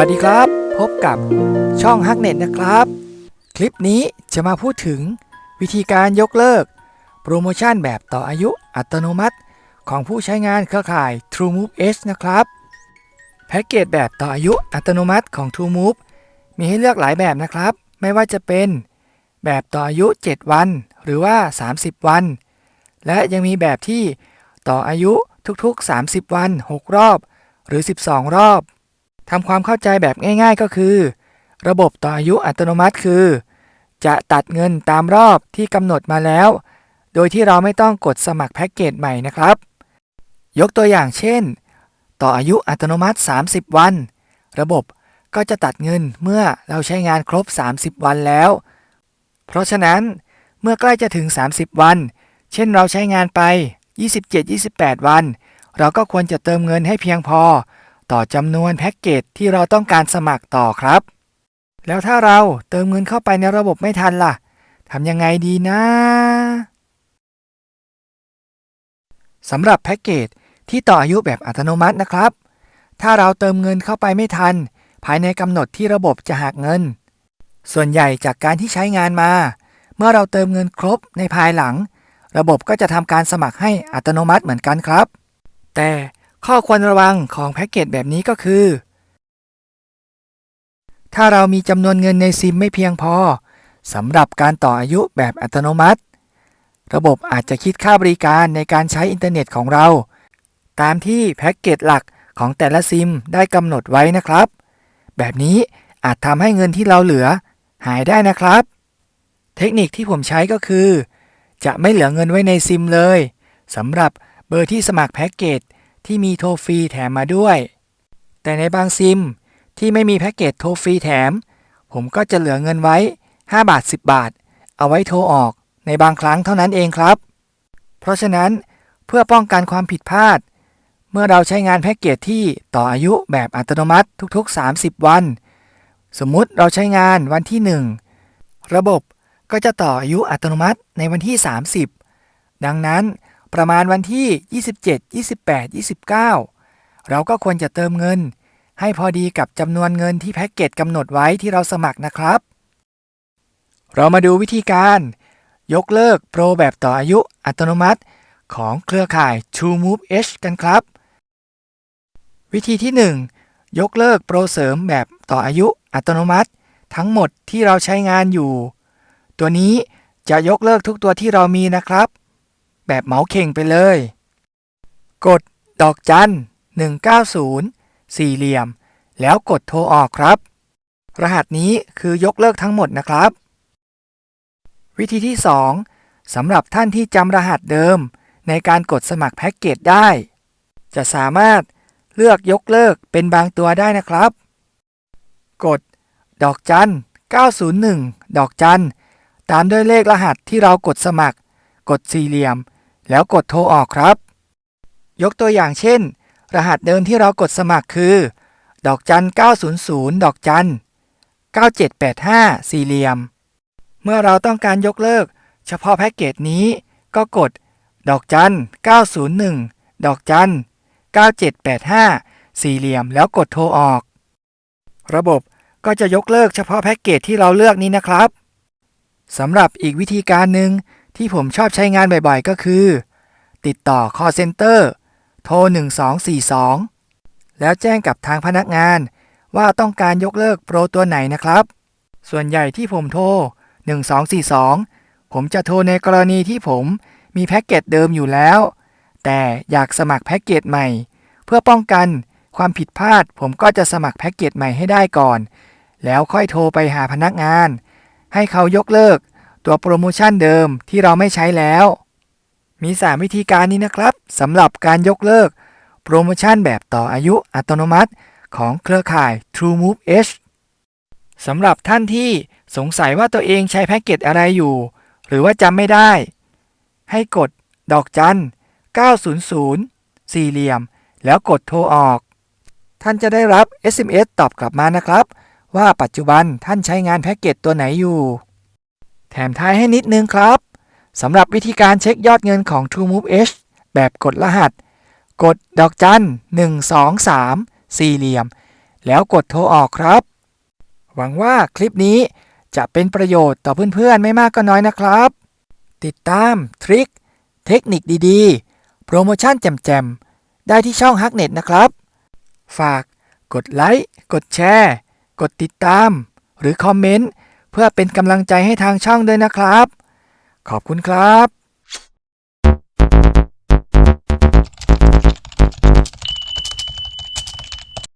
วัสดีครับ พบกับช่องฮักเน็ตนะครับ คลิปนี้จะมาพูดถึงวิธีการยกเลิก โปรโมชั่นแบบต่ออายุอัตโนมัติ ของผู้ใช้งานเครือข่าย TrueMove H นะครับ แพ็กเกจแบบต่ออายุอัตโนมัติของ TrueMove มีให้เลือกหลายแบบนะครับ ไม่ว่าจะเป็น แบบต่ออายุ 7 วัน หรือว่า 30 วัน และยังมีแบบที่ต่ออายุทุกๆ 30 วัน 6 รอบ หรือ 12 รอบ ทำความเข้าใจแบบง่าย ๆก็คือ ระบบต่ออายุอัตโนมัติคือ จะตัดเงินตามรอบที่กำหนดมาแล้ว โดยที่เราไม่ต้องกดสมัครแพ็กเกจใหม่นะครับ ยกตัวอย่างเช่น ต่ออายุอัตโนมัติ 30 วัน ระบบก็จะตัดเงินเมื่อเราใช้งานครบ 30 วันแล้ว เพราะฉะนั้นเมื่อใกล้จะถึง 30 วัน เช่นเราใช้งานไป 27-28 วัน เราก็ควรจะเติมเงินให้เพียงพอ ต่อจำนวนแพ็กเกจที่เราต้องการสมัครต่อครับ แล้วถ้าเราเติมเงินเข้าไปในระบบไม่ทันล่ะทำยังไงดีนะสำหรับแพ็กเกจที่ต่ออายุแบบอัตโนมัตินะครับ ถ้าเราเติมเงินเข้าไปไม่ทัน ภายในกำหนดที่ระบบจะหักเงิน ส่วนใหญ่จากการที่ใช้งานมา เมื่อเราเติมเงินครบในภายหลัง ระบบก็จะทำการสมัครให้อัตโนมัติเหมือนกันครับ แต่ ข้อควรระวังของแพ็กเกจแบบนี้ก็คือ ถ้าเรามีจำนวนเงินในซิมไม่เพียงพอสำหรับการต่ออายุแบบอัตโนมัติ ระบบอาจจะคิดค่าบริการในการใช้อินเทอร์เน็ตของเรา ตามที่แพ็กเกจหลักของแต่ละซิมได้กำหนดไว้นะครับ แบบนี้อาจทำให้เงินที่เราเหลือ หายได้นะครับ เทคนิคที่ผมใช้ก็คือ จะไม่เหลือเงินไว้ในซิมเลยสำหรับเบอร์ที่สมัครแพ็กเกจ ที่มีโทรฟรีแถมมาด้วย แต่ในบางซิมที่ไม่มีแพ็กเกจโทรฟรีแถม ผมก็จะเหลือเงินไว้ 5 บาท 10 บาท เอาไว้โทรออกในบางครั้งเท่านั้นเองครับ เพราะฉะนั้นเพื่อป้องกันความผิดพลาด เมื่อเราใช้งานแพ็กเกจที่ต่ออายุแบบอัตโนมัติทุกๆ 30 วัน สมมุติเราใช้งานวันที่ 1 ระบบก็จะต่ออายุอัตโนมัติในวันที่ 30 ดังนั้น ประมาณวันที่ 27 28 29 เราก็ควรจะเติมเงิน ให้พอดีกับจำนวนเงินที่แพ็กเกจกำหนดไว้ที่เราสมัครนะครับ เรามาดูวิธีการ ยกเลิกโปรแบบต่ออายุอัตโนมัติ ของเครือข่าย TrueMove H กันครับ วิธีที่ 1 ยกเลิกโปรเสริมแบบต่ออายุอัตโนมัติ ทั้งหมดที่เราใช้งานอยู่ ตัวนี้จะยกเลิกทุกตัวที่เรามีนะครับ แบบเหมาเข่งไปเลย กดดอกจัน 190 สี่เหลี่ยม แล้วกดโทรออกครับ รหัสนี้คือยกเลิกทั้งหมดนะครับ วิธีที่ 2สำหรับท่านที่จำรหัสเดิม ในการกดสมัครแพ็กเกจได้ จะสามารถเลือกยกเลิกเป็นบางตัวได้นะครับ กด ดอกจัน 901 ดอกจัน ตามด้วยเลขรหัสที่เรากดสมัคร กดสี่เหลี่ยม แล้วกดโทรออกครับ ยกตัวอย่างเช่น รหัสเดิมที่เรากดสมัครคือ ดอกจัน 900 ดอกจัน 9785 สี่เหลี่ยม เมื่อเราต้องการยกเลิก เฉพาะแพ็กเกจนี้ก็กด ดอกจัน 901 ดอกจัน 9785 สี่เหลี่ยม แล้วกดโทรออก ระบบก็จะยกเลิกเฉพาะแพ็กเกจที่เราเลือกนี้นะครับสำหรับอีกวิธีการหนึ่ง ที่ผมชอบใช้งานบ่อยๆ ก็คือ ติดต่อ call center โทร 1242 แล้วแจ้งกับทางพนักงานว่าต้องการยกเลิกโปรตัวไหนนะครับ ส่วนใหญ่ที่ผมโทร 1242 ผมจะโทรในกรณีที่ผมมีแพ็กเกจเดิมอยู่แล้ว แต่อยากสมัครแพ็กเกจใหม่ เพื่อป้องกันความผิดพลาด ผมก็จะสมัครแพ็กเกจใหม่ให้ได้ก่อน แล้วค่อยโทรไปหาพนักงาน ให้เขายกเลิก ตัวโปรโมชั่นเดิมที่เราไม่ใช้แล้ว มี 3 วิธีการนี้นะครับสำหรับการยกเลิก โปรโมชั่นแบบต่ออายุอัตโนมัติของเครือข่าย TrueMove H สำหรับท่านที่สงสัยว่าตัวเองใช้แพ็กเกจอะไรอยู่ หรือว่าจำไม่ได้ ให้กดดอกจัน 900 สี่เหลี่ยม แล้วกดโทรออก ท่านจะได้รับ SMS ตอบกลับมานะครับ ว่าปัจจุบันท่านใช้งานแพ็กเกจตัวไหนอยู่ ถมท้ายให้นิดนึงครับสำหรับวิธีการเช็คยอดเงินของ TrueMove H แบบกดรหัส กดดอกจัน 123 สี่เหลี่ยม แล้วกดโทรออกครับ หวังว่าคลิปนี้จะเป็นประโยชน์ต่อเพื่อนๆ ไม่มากก็น้อยนะครับ ติดตามทริค เทคนิคดีๆ โปรโมชั่นแจ่มๆ ได้ที่ช่องฮักเน็ตนะครับ ฝากกดไลค์ กดแชร์ กดติดตาม หรือคอมเมนต์ เพื่อเป็นกำลังใจให้ทางช่องด้วยนะครับ ขอบคุณครับ